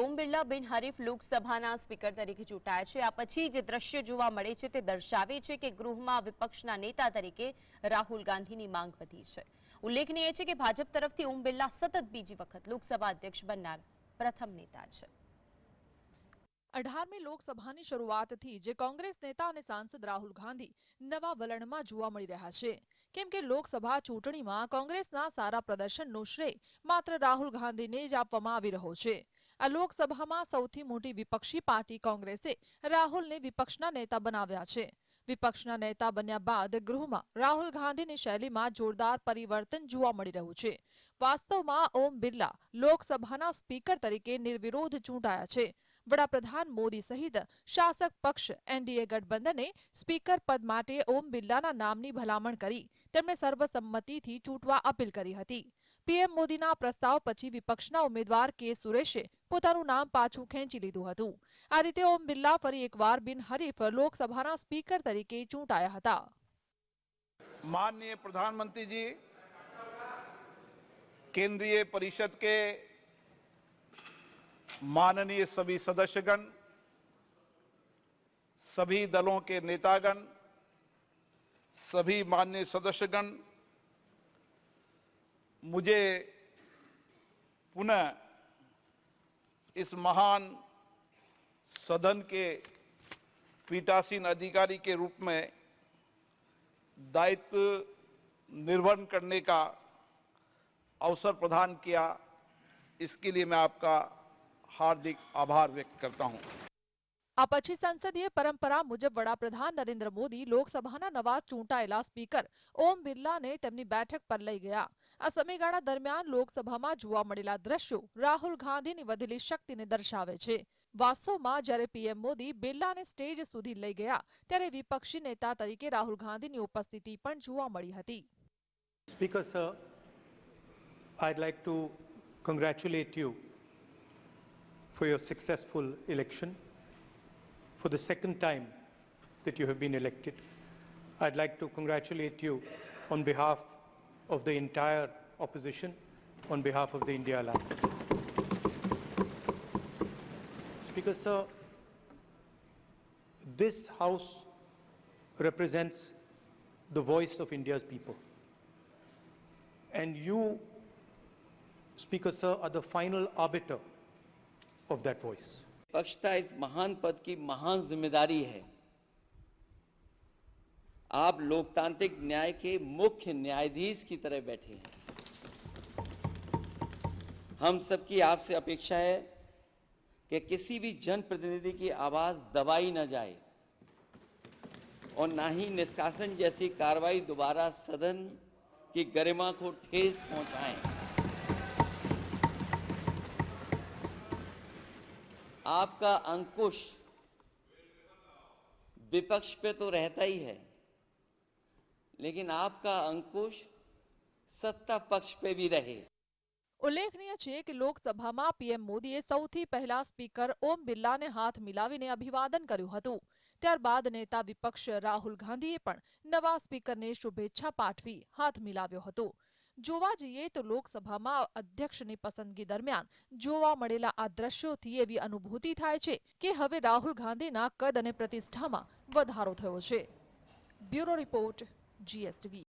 ઓમ બિરલા બિનહરીફ લોકસભાના સ્પીકર તરીકે ચૂંટાયા છે. આ પછી જે દ્રશ્ય જોવા મળે છે તે દર્શાવે છે કે ગૃહમાં વિપક્ષના નેતા તરીકે રાહુલ ગાંધીની માંગ વધી છે. ઉલ્લેખનીય છે કે ભાજપ તરફથી ઓમ બિરલા સતત બીજી વખત લોકસભા અધ્યક્ષ બનનાર પ્રથમ નેતા છે. અઢારમી લોકસભાની શરૂઆતથી જે કોંગ્રેસ નેતા અને સાંસદ રાહુલ ગાંધી નવા વલણમાં જોવા મળી રહ્યા છે. કેમ કે લોકસભા ચૂંટણીમાં કોંગ્રેસના સારા પ્રદર્શનનો શ્રેય માત્ર રાહુલ ગાંધીને જ આપવામાં આવી રહ્યો છે. આ લોકસભામાં સૌથી મોટી વિપક્ષી પાર્ટી કોંગ્રેસે રાહુલને વિપક્ષના નેતા બનાવ્યા છે. વિપક્ષના નેતા બન્યા બાદ ગૃહમાં રાહુલ ગાંધીની શૈલીમાં જોરદાર પરિવર્તન જોવા મળી રહ્યું છે. વાસ્તવમાં ઓમ બિરલા લોકસભાના સ્પીકર તરીકે નિર્વિરોધ ચૂંટાયા છે. વડાપ્રધાન મોદી સહિત શાસક પક્ષ એનડીએ ગઠબંધને સ્પીકર પદ માટે ઓમ બિરલાના નામની ભલામણ કરી તેમણે સર્વસંમતિથી ચૂંટવા અપીલ કરી હતી. પીએમ મોદીના પ્રસ્તાવ પછી વિપક્ષના ઉમેદવાર કે સુરેશે પોતાનું નામ પાછું ખેંચી લીધું હતું આ રીતે ઓમ બિરલા ફરી એકવાર બિનહરીફ લોકસભાના સ્પીકર તરીકે ચૂંટાયા હતા माननीय प्रधानमंत्री जी केंद्रीय परिषद के माननीय सभी सदस्यगण सभी दलों के नेतागण सभी माननीय सदस्यगण मुझे पुनः इस महान सदन के पीठासीन अधिकारी के रूप में दायित्व निर्वहन करने का अवसर प्रदान किया इसके लिए मैं आपका हार्दिक आभार व्यक्त करता हूं આ પછી સંસદીય પરંપરા મુજબ વડાપ્રધાન નરેન્દ્ર મોદી લોકસભાના નવા ચૂંટાયેલા સ્પીકર ઓમ બિરલાને તેમની બેઠક પર લઈ ગયા આ સમયગાળા દરમિયાન લોકસભામાં જોવા મળેલા દ્રશ્યો રાહુલ ગાંધીની વધેલી શક્તિને દર્શાવે છે વાસ્તવમાં જ્યારે પીએમ મોદી બિરલાને સ્ટેજ સુધી લઈ ગયા ત્યારે વિપક્ષી નેતા તરીકે રાહુલ ગાંધીની ઉપસ્થિતિ પણ જોવા મળી હતી Speaker, sir, I'd like to congratulate you for your successful election. For the second time that you have been elected, I'd like to congratulate you on behalf of the entire opposition, on behalf of the India Alliance. Speaker, sir, this House represents the voice of India's people. And you, Speaker, sir, are the final arbiter of that voice. पक्षता इस महान पद की महान जिम्मेदारी है आप लोकतांत्रिक न्याय के मुख्य न्यायाधीश की तरह बैठे हैं। हम सबकी आपसे अपेक्षा है कि किसी भी जनप्रतिनिधि की आवाज़ दबाई ना जाए और ना ही निष्कासन जैसी कार्रवाई दोबारा सदन की गरिमा को ठेस पहुंचाएँ। आपका अंकुश विपक्ष पे तो रहता ही है। लेकिन आपका अंकुश सत्ता पक्ष पे भी रहे ઉલ્લેખનીય છે કે લોકસભામાં પીએમ મોદીએ સૌથી પહેલા સ્પીકર ઓમ બિરલાને હાથ મિલાવીને અભિવાદન કર્યું હતું ત્યારબાદ નેતા વિપક્ષ રાહુલ ગાંધીએ પણ નવા સ્પીકરને શુભેચ્છા પાઠવી હાથ મિલાવ્યો હતો જોવા જઈએ તો લોકસભામાં અધ્યક્ષની પસંદગી દરમિયાન જોવા મળેલા આ દ્રશ્યોથી એવી અનુભૂતિ થાય છે કે હવે રાહુલ ગાંધીના કદ અને પ્રતિષ્ઠામાં વધારો થયો છે બ્યુરો રિપોર્ટ GSTV